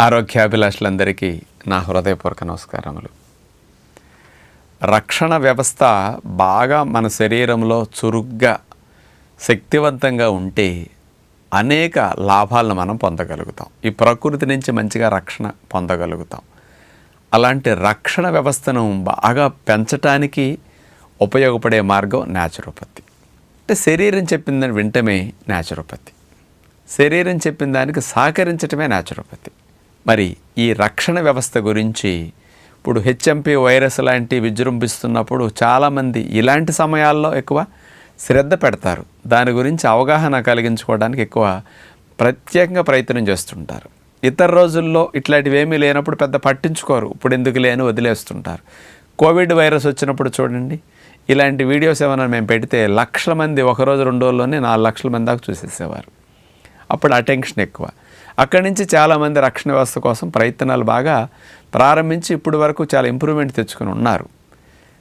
ఆరోగ్యాభిలాషులందరికీ నా హృదయపూర్వక నమస్కారములు. రక్షణ వ్యవస్థ బాగా మన శరీరంలో చురుగ్గా శక్తివంతంగా ఉంటే అనేక లాభాలను మనం పొందగలుగుతాం. ఈ ప్రకృతి నుంచి మంచిగా రక్షణ పొందగలుగుతాం. అలాంటి రక్షణ వ్యవస్థను బాగా పెంచటానికి ఉపయోగపడే మార్గం న్యాచురోపతి. అంటే శరీరం చెప్పిందని వింటమే న్యాచురోపతి. శరీరం చెప్పిన దానికి సహకరించటమే న్యాచురోపతి. మరి ఈ రక్షణ వ్యవస్థ గురించి ఇప్పుడు హెచ్ఎంపి వైరస్ లాంటి విజృంభిస్తున్నప్పుడు చాలామంది ఇలాంటి సమయాల్లో ఎక్కువ శ్రద్ధ పెడతారు. దాని గురించి అవగాహన కలిగించుకోవడానికి ఎక్కువ ప్రత్యేకంగా ప్రయత్నం చేస్తుంటారు. ఇతర రోజుల్లో ఇట్లాంటివి ఏమీ లేనప్పుడు పెద్ద పట్టించుకోరు. ఇప్పుడు ఎందుకు లేని వదిలేస్తుంటారు. కోవిడ్ వైరస్ వచ్చినప్పుడు చూడండి. ఇలాంటి వీడియోస్ ఏమైనా మేము పెడితే లక్షల మంది ఒక రోజు రెండు రోజుల్లోనే నాలుగు లక్షల మంది దాకా చూసేసేవారు. అప్పుడు అటెన్షన్ ఎక్కువ. అక్కడి నుంచి చాలామంది రక్షణ వ్యవస్థ కోసం ప్రయత్నాలు బాగా ప్రారంభించి ఇప్పటి వరకు చాలా ఇంప్రూవ్మెంట్ తెచ్చుకుని ఉన్నారు.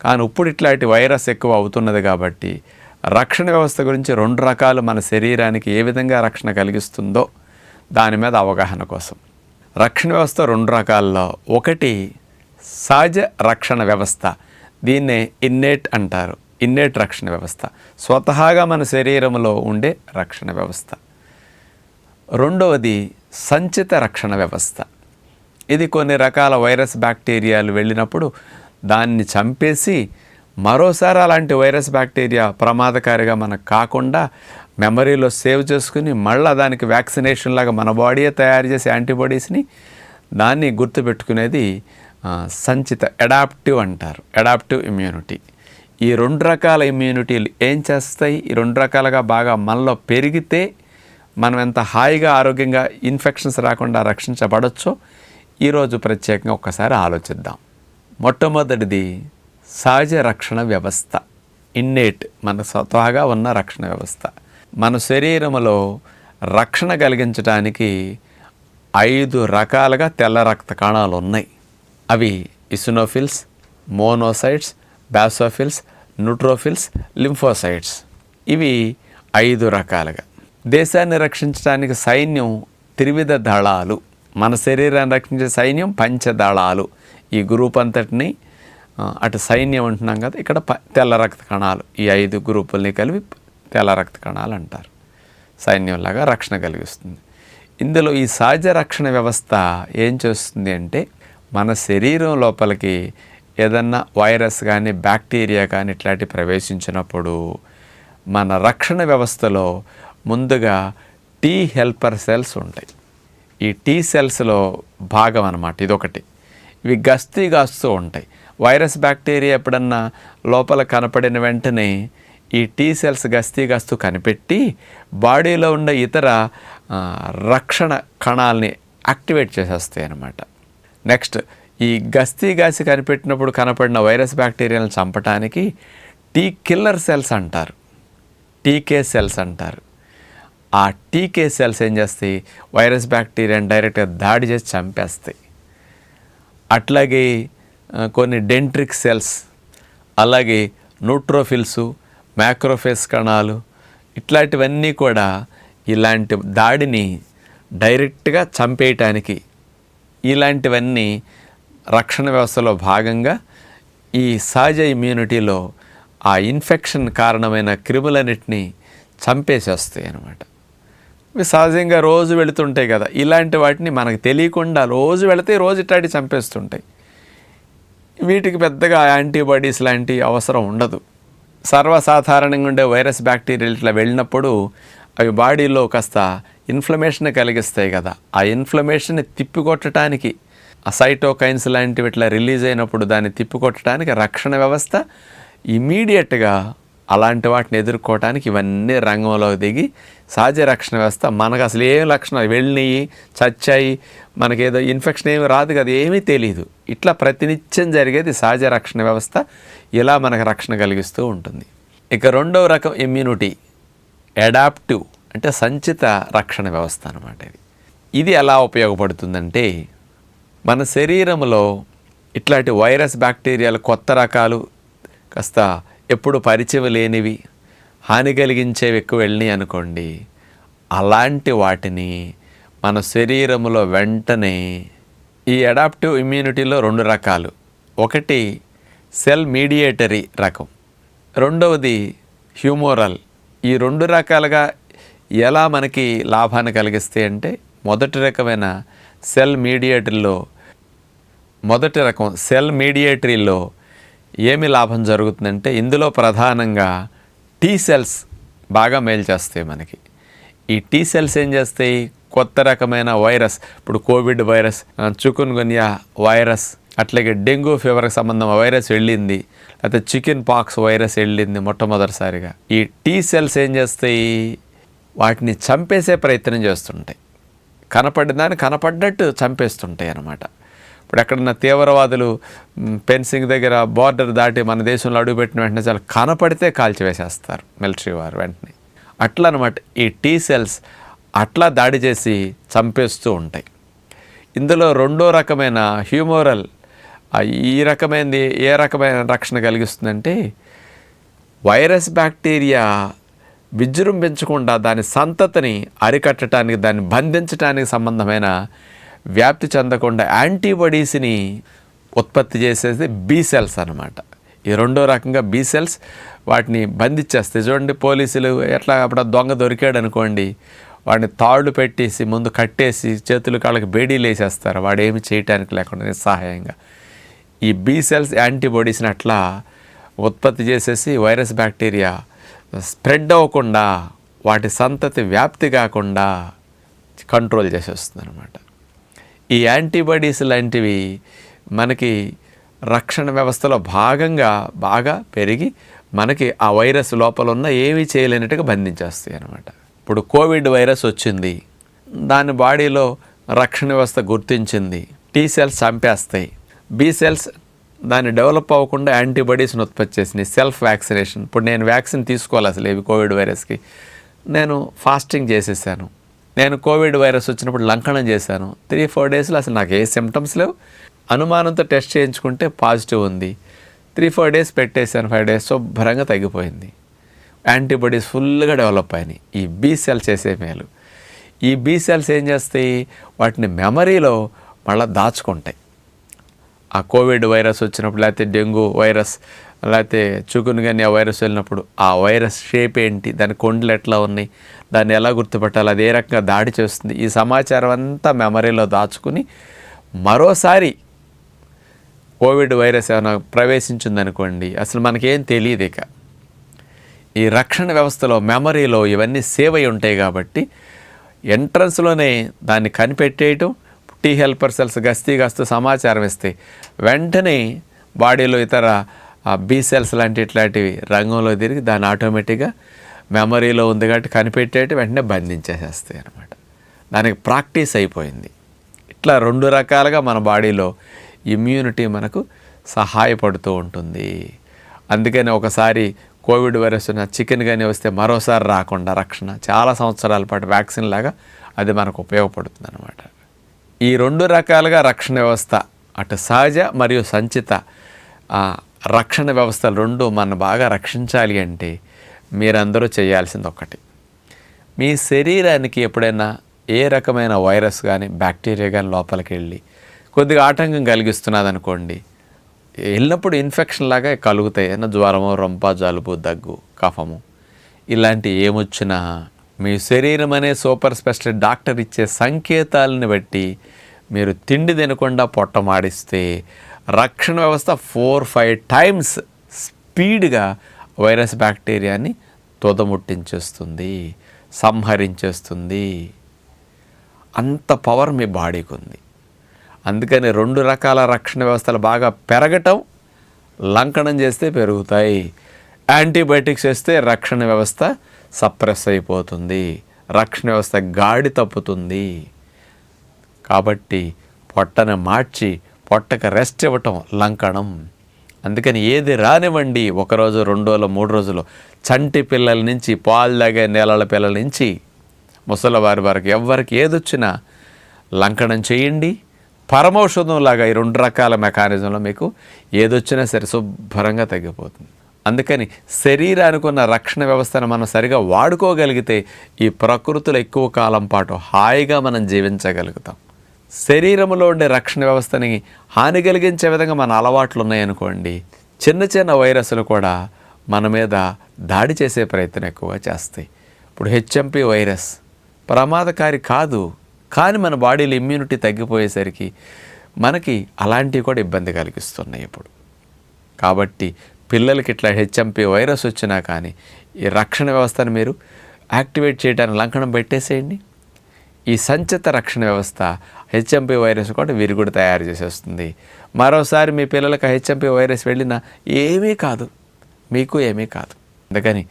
కానీ ఇప్పుడు ఇట్లాంటి వైరస్ ఎక్కువ అవుతున్నది కాబట్టి రక్షణ వ్యవస్థ గురించి రెండు రకాలు మన శరీరానికి ఏ విధంగా రక్షణ కలిగిస్తుందో దాని మీద అవగాహన కోసం. రక్షణ వ్యవస్థ రెండు రకాల్లో. ఒకటి సహజ రక్షణ వ్యవస్థ. దీన్నే ఇన్నేట్ అంటారు. ఇన్నేట్ రక్షణ వ్యవస్థ. స్వతహాగా మన శరీరంలో ఉండే రక్షణ వ్యవస్థ. రెండవది సంచిత రక్షణ వ్యవస్థ. ఇది కొన్ని రకాల వైరస్ బ్యాక్టీరియాలు వెళ్ళినప్పుడు దాన్ని చంపేసి మరోసారి అలాంటి వైరస్ బ్యాక్టీరియా ప్రమాదకారిగా మనకు కాకుండా మెమరీలో సేవ్ చేసుకుని మళ్ళీ దానికి వ్యాక్సినేషన్ లాగా మన బాడీయే తయారు చేసే యాంటీబాడీస్ని దాన్ని గుర్తుపెట్టుకునేది సంచిత అడాప్టివ్ అంటారు. Adaptive immunity. ఈ రెండు రకాల ఇమ్యూనిటీలు ఏం చేస్తాయి? ఈ రెండు రకాలుగా బాగా మనలో పెరిగితే మనం ఎంత హాయిగా ఆరోగ్యంగా ఇన్ఫెక్షన్స్ రాకుండా రక్షించబడచ్చో ఈరోజు ప్రత్యేకంగా ఒక్కసారి ఆలోచిద్దాం. మొట్టమొదటిది సహజ రక్షణ వ్యవస్థ. ఇన్నేట్ మన స్వతహాగా ఉన్న రక్షణ వ్యవస్థ. మన శరీరంలో రక్షణ కలిగించడానికి ఐదు రకాలుగా తెల్ల రక్త కణాలు ఉన్నాయి. అవి eosinophils monocytes basophils neutrophils lymphocytes. ఇవి ఐదు రకాలుగా. దేశాన్ని రక్షించడానికి సైన్యం త్రివిధ దళాలు. మన శరీరాన్ని రక్షించే సైన్యం పంచదళాలు. ఈ గ్రూప్ అంతటిని అటు సైన్యం అంటున్నాం కదా ఇక్కడ ప తెల్ల రక్త కణాలు. ఈ ఐదు గ్రూపుల్ని కలిపి తెల్ల రక్త కణాలు అంటారు. సైన్యంలాగా రక్షణ కలిగిస్తుంది. ఇందులో ఈ సహజ రక్షణ వ్యవస్థ ఏం చేస్తుంది అంటే మన శరీరం లోపలికి ఏదన్నా వైరస్ కానీ బ్యాక్టీరియా కానీ ఇట్లాంటి ప్రవేశించినప్పుడు మన రక్షణ వ్యవస్థలో ముందుగా టీ హెల్పర్ సెల్స్ ఉంటాయి. ఈ టీ సెల్స్లో భాగం అన్నమాట ఇదొకటి. ఇవి గస్తీ గాస్తూ ఉంటాయి. వైరస్ బ్యాక్టీరియా ఎప్పుడన్నా లోపల కనపడిన వెంటనే ఈ టీ సెల్స్ గస్తీ గాస్తూ కనిపెట్టి బాడీలో ఉండే ఇతర రక్షణ కణాలని యాక్టివేట్ చేసేస్తాయి అన్నమాట. నెక్స్ట్ ఈ గస్తీ గాసి కనిపెట్టినప్పుడు కనపడిన వైరస్ బ్యాక్టీరియాలను చంపటానికి టీ కిల్లర్ సెల్స్ అంటారు. టీకే సెల్స్ అంటారు. ఆ టీకే సెల్స్ ఏం చేస్తాయి? వైరస్ బ్యాక్టీరియాని డైరెక్ట్గా దాడి చేసి చంపేస్తాయి. అట్లాగే కొన్ని డెంట్రిక్ సెల్స్ అలాగే న్యూట్రోఫిల్స్ మ్యాక్రోఫేస్ కణాలు ఇట్లాంటివన్నీ కూడా ఇలాంటి దాడిని డైరెక్ట్గా చంపేయటానికి ఇలాంటివన్నీ రక్షణ వ్యవస్థలో భాగంగా ఈ సహజ ఇమ్యూనిటీలో ఆ ఇన్ఫెక్షన్ కారణమైన క్రిములన్నిటినీ చంపేసేస్తాయి అన్నమాట సహజంగా రోజు వెళుతుంటాయి కదా. ఇలాంటి వాటిని మనకు తెలియకుండా రోజు వెళితే రోజు ఇట్లాంటి చంపేస్తుంటాయి. వీటికి పెద్దగా యాంటీబాడీస్ లాంటి అవసరం ఉండదు. సర్వసాధారణంగా ఉండే వైరస్ బ్యాక్టీరియాలు ఇట్లా వెళ్ళినప్పుడు అవి బాడీలో కాస్త ఇన్ఫ్లమేషన్ కలిగిస్తాయి కదా. ఆ ఇన్ఫ్లమేషన్ని తిప్పికొట్టడానికి ఆ సైటోకైన్స్ లాంటివి ఇట్లా రిలీజ్ అయినప్పుడు దాన్ని తిప్పికొట్టడానికి రక్షణ వ్యవస్థ ఇమీడియట్గా అలాంటి వాటిని ఎదుర్కోవటానికి ఇవన్నీ రంగంలో దిగి సహజ రక్షణ వ్యవస్థ. మనకు అసలు ఏం లక్షణాలు? వెళ్ళినాయి చచ్చాయి మనకేదో ఇన్ఫెక్షన్ ఏమి రాదు కదా ఏమీ తెలియదు ఇట్లా ప్రతినిత్యం జరిగేది సహజ రక్షణ వ్యవస్థ. ఇలా మనకు రక్షణ కలిగిస్తూ ఉంటుంది. ఇక రెండవ రకం ఇమ్యూనిటీ అడాప్టివ్ అంటే సంచిత రక్షణ వ్యవస్థ అనమాట ఇది. ఇది ఎలా ఉపయోగపడుతుందంటే మన శరీరంలో ఇట్లాంటి వైరస్ బ్యాక్టీరియాలు కొత్త రకాలు కాస్త ఎప్పుడు పరిచయం లేనివి హాని కలిగించేవి ఎక్కువ వెళ్ళినాయి అనుకోండి అలాంటి వాటిని మన శరీరంలో వెంటనే ఈ అడాప్టివ్ ఇమ్యూనిటీలో రెండు రకాలు. ఒకటి సెల్ మీడియేటరీ రకం. రెండవది హ్యూమోరల్. ఈ రెండు రకాలుగా ఎలా మనకి లాభాన్ని కలిగిస్తాయి అంటే మొదటి రకమైన సెల్ మీడియేటరీలో మొదటి రకం సెల్ మీడియేటరీలో ఏమి లాభం జరుగుతుందంటే ఇందులో ప్రధానంగా టీ సెల్స్ బాగా మేలు చేస్తాయి మనకి. ఈ టీ సెల్స్ ఏం చేస్తాయి? కొత్త రకమైన వైరస్ ఇప్పుడు covid virus chikungunya virus అట్లాగే డెంగ్యూ ఫీవర్కి సంబంధం వైరస్ వెళ్ళింది లేకపోతే చికెన్ పాక్స్ వైరస్ వెళ్ళింది మొట్టమొదటిసారిగా. ఈ టీ సెల్స్ ఏం చేస్తాయి? వాటిని చంపేసే ప్రయత్నం చేస్తుంటాయి. కనపడిన దాన్ని కనపడ్డట్టు చంపేస్తుంటాయి అన్నమాట. ఇప్పుడు ఎక్కడన్నా తీవ్రవాదులు మ్, ఫెన్సింగ్ దగ్గర బార్డర్ దాటి మన దేశంలో అడుగుపెట్టిన వెంటనే చాలా కనపడితే కాల్చివేసేస్తారు మిలిటరీ వారు వెంటనే. అట్లా అనమాట ఈ టీ సెల్స్ అట్లా దాడి చేసి చంపేస్తూ ఉంటాయి. ఇందులో రెండో రకమైన హ్యూమోరల్ ఈ రకమైనది ఏ రకమైన రక్షణ కలిగిస్తుందంటే వైరస్ బ్యాక్టీరియా విజృంభించకుండా దాని సంతతిని అరికట్టడానికి దాన్ని బంధించడానికి సంబంధమైన వ్యాప్తి చెందకుండా యాంటీబాడీస్ని ఉత్పత్తి చేసేది బీ సెల్స్ అనమాట ఈ రెండో రకంగా బీ సెల్స్ వాటిని బంధించేస్తాయి చూడండి పోలీసులు ఎట్లా అప్పుడు దొంగ దొరికాడు అనుకోండి వాడిని తాళ్ళు పెట్టేసి ముందు కట్టేసి చేతులు కాళ్ళకి బేడీలు వేసేస్తారు. వాడు ఏమి చేయటానికి లేకుండా నిస్సహాయంగా. ఈ బీ సెల్స్ యాంటీబాడీస్ని అట్లా ఉత్పత్తి చేసేసి వైరస్ బ్యాక్టీరియా స్ప్రెడ్ అవ్వకుండా వాటి సంతతి వ్యాప్తి కాకుండా కంట్రోల్ చేసేస్తుంది అనమాట ఈ యాంటీబాడీస్ లాంటివి మనకి రక్షణ వ్యవస్థలో భాగంగా బాగా పెరిగి మనకి ఆ వైరస్ లోపల ఉన్న ఏమీ చేయలేనట్టుగా బంధించేస్తాయి అనమాట ఇప్పుడు కోవిడ్ వైరస్ వచ్చింది. దాని బాడీలో రక్షణ వ్యవస్థ గుర్తించింది. టీ సెల్స్ చంపేస్తాయి. బి సెల్స్ దాన్ని డెవలప్ అవ్వకుండా యాంటీబాడీస్ని ఉత్పత్తి చేసినాయి. సెల్ఫ్ వ్యాక్సినేషన్ ఇప్పుడు నేను వ్యాక్సిన్ తీసుకోవాలి అసలు ఇవి కోవిడ్ వైరస్కి. నేను ఫాస్టింగ్ చేసేసాను. నేను కోవిడ్ వైరస్ వచ్చినప్పుడు లంకనం చేశాను. త్రీ ఫోర్ డేస్లో అసలు నాకు ఏ సిమ్టమ్స్ లేవు. అనుమానంతో టెస్ట్ చేయించుకుంటే పాజిటివ్ ఉంది. త్రీ ఫోర్ డేస్ పెట్టేశాను ఫైవ్ డేస్ శుభ్రంగా తగ్గిపోయింది. యాంటీబాడీస్ ఫుల్గా డెవలప్ అయినాయి. ఈ బీ సెల్స్ చేసే మేలు. ఈ బీ సెల్స్ ఏం చేస్తాయి? వాటిని మెమరీలో మళ్ళీ దాచుకుంటాయి. ఆ కోవిడ్ వైరస్ వచ్చినప్పుడు లేకపోతే డెంగ్యూ వైరస్ లేకపోతే చుకున్ కానీ ఆ వైరస్ వెళ్ళినప్పుడు ఆ వైరస్ షేప్ ఏంటి దాని కొండలు ఎట్లా ఉన్నాయి దాన్ని ఎలా గుర్తుపట్టాలి అది ఏ రకంగా దాడి చేస్తుంది ఈ సమాచారం అంతా మెమరీలో దాచుకుని మరోసారి కోవిడ్ వైరస్ ఏమైనా ప్రవేశించిందనుకోండి అసలు మనకేం తెలియదు ఇక. ఈ రక్షణ వ్యవస్థలో మెమరీలో ఇవన్నీ సేవ్ అయి ఉంటాయి కాబట్టి ఎంట్రన్స్లోనే దాన్ని కనిపెట్టేయటం టీ హెల్పర్ సెల్స్ గస్తీ గస్తూ సమాచారం ఇస్తాయి వెంటనే బాడీలో ఇతర బీ సెల్స్ లాంటి ఇట్లాంటివి రంగంలో తిరిగి దాన్ని ఆటోమేటిక్గా మెమరీలో ఉంది కాబట్టి కనిపెట్టేటి వెంటనే బంధించేసేస్తాయి అనమాట దానికి ప్రాక్టీస్ అయిపోయింది. ఇట్లా రెండు రకాలుగా మన బాడీలో ఇమ్యూనిటీ మనకు సహాయపడుతూ ఉంటుంది. అందుకని ఒకసారి కోవిడ్ వైరస్ ఉన్న చికెన్ కానీ వస్తే మరోసారి రాకుండా రక్షణ. చాలా సంవత్సరాల పాటు వ్యాక్సిన్ లాగా అది మనకు ఉపయోగపడుతుంది అనమాట ఈ రెండు రకాలుగా రక్షణ వ్యవస్థ అటు సహజ మరియు సంచిత రక్షణ వ్యవస్థలు రెండు మన బాగా రక్షించాలి అంటే మీరందరూ చేయాల్సింది ఒకటి మీ శరీరానికి ఎప్పుడైనా ఏ రకమైన వైరస్ కానీ బ్యాక్టీరియా కానీ లోపలికి వెళ్ళి కొద్దిగా ఆటంకం కలిగిస్తున్నది అనుకోండి వెళ్ళినప్పుడు ఇన్ఫెక్షన్ లాగా కలుగుతాయి. ఏదైనా జ్వరము రొంప జలుబు దగ్గు కఫము ఇలాంటి ఏమొచ్చినా మీ శరీరం అనే సూపర్ స్పెషలిస్ట్ డాక్టర్ ఇచ్చే సంకేతాలను బట్టి మీరు తిండి తినకుండా పొట్ట మాడిస్తే రక్షణ వ్యవస్థ ఫోర్ ఫైవ్ టైమ్స్ స్పీడ్గా వైరస్ బ్యాక్టీరియాని తుదముట్టించేస్తుంది సంహరించేస్తుంది. అంత పవర్ మీ బాడీకి ఉంది. అందుకని రెండు రకాల రక్షణ వ్యవస్థలు బాగా పెరగటం లంకనం చేస్తే పెరుగుతాయి. యాంటీబయాటిక్స్ వేస్తే రక్షణ వ్యవస్థ సప్రెస్ అయిపోతుంది. రక్షణ వ్యవస్థ గాడి తప్పుతుంది. కాబట్టి పొట్టను మార్చి పొట్టక రెస్ట్ ఇవ్వటం లంకణం. అందుకని ఏది రానివ్వండి ఒక రోజు రెండు రోజులు మూడు రోజులు. చంటి పిల్లల నుంచి పాలు తాగే నేలల పిల్లల నుంచి ముసలివారి వరకు ఎవరికి ఏదొచ్చినా లంకణం చేయండి. పరమౌషధం లాగా ఈ రెండు రకాల మెకానిజంలో మీకు ఏదొచ్చినా సరే శుభ్రంగా తగ్గిపోతుంది. అందుకని శరీరానికి ఉన్న రక్షణ వ్యవస్థను మనం సరిగా వాడుకోగలిగితే ఈ ప్రకృతిలో ఎక్కువ కాలం పాటు హాయిగా మనం జీవించగలుగుతాం. శరీరంలో ఉండే రక్షణ వ్యవస్థని హాని కలిగించే విధంగా మన అలవాట్లు ఉన్నాయనుకోండి చిన్న చిన్న వైరస్లు కూడా మన మీద దాడి చేసే ప్రయత్నం ఎక్కువ చేస్తాయి. ఇప్పుడు హెచ్ఎంపి వైరస్ ప్రమాదకారి కాదు కానీ మన బాడీలో ఇమ్యూనిటీ తగ్గిపోయేసరికి మనకి అలాంటివి కూడా ఇబ్బంది కలిగిస్తున్నాయి ఇప్పుడు. కాబట్టి పిల్లలకి ఇట్లా హెచ్ఎంపి వైరస్ వచ్చినా కానీ ఈ రక్షణ వ్యవస్థను మీరు యాక్టివేట్ చేయడానికి లంకణం పెట్టేసేయండి. ఈ సంచిత రక్షణ వ్యవస్థ హెచ్ఎంపి వైరస్ కూడా వీరు కూడా తయారు చేసేస్తుంది. మరోసారి మీ పిల్లలకు హెచ్ఎంపి వైరస్ వెళ్ళినా ఏమీ కాదు. మీకు ఏమీ కాదు. అందుకని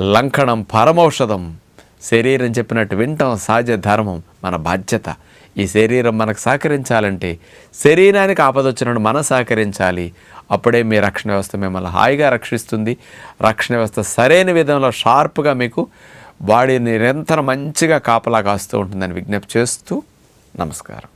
లంకణం పరమౌషధం శరీరం చెప్పినట్టు వింటాం సహజ ధర్మం మన బాధ్యత. ఈ శరీరం మనకు సహకరించాలంటే శరీరానికి ఆపదొచ్చినట్టు మనం సహకరించాలి. అప్పుడే మీ రక్షణ వ్యవస్థ మిమ్మల్ని హాయిగా రక్షిస్తుంది. రక్షణ వ్యవస్థ సరైన విధంలో షార్ప్గా మీకు బాడీ నిరంతరం మంచిగా కాపలా కాస్తూ ఉంటుందని విజ్ఞప్తి చేస్తూ നമസ്കാരം.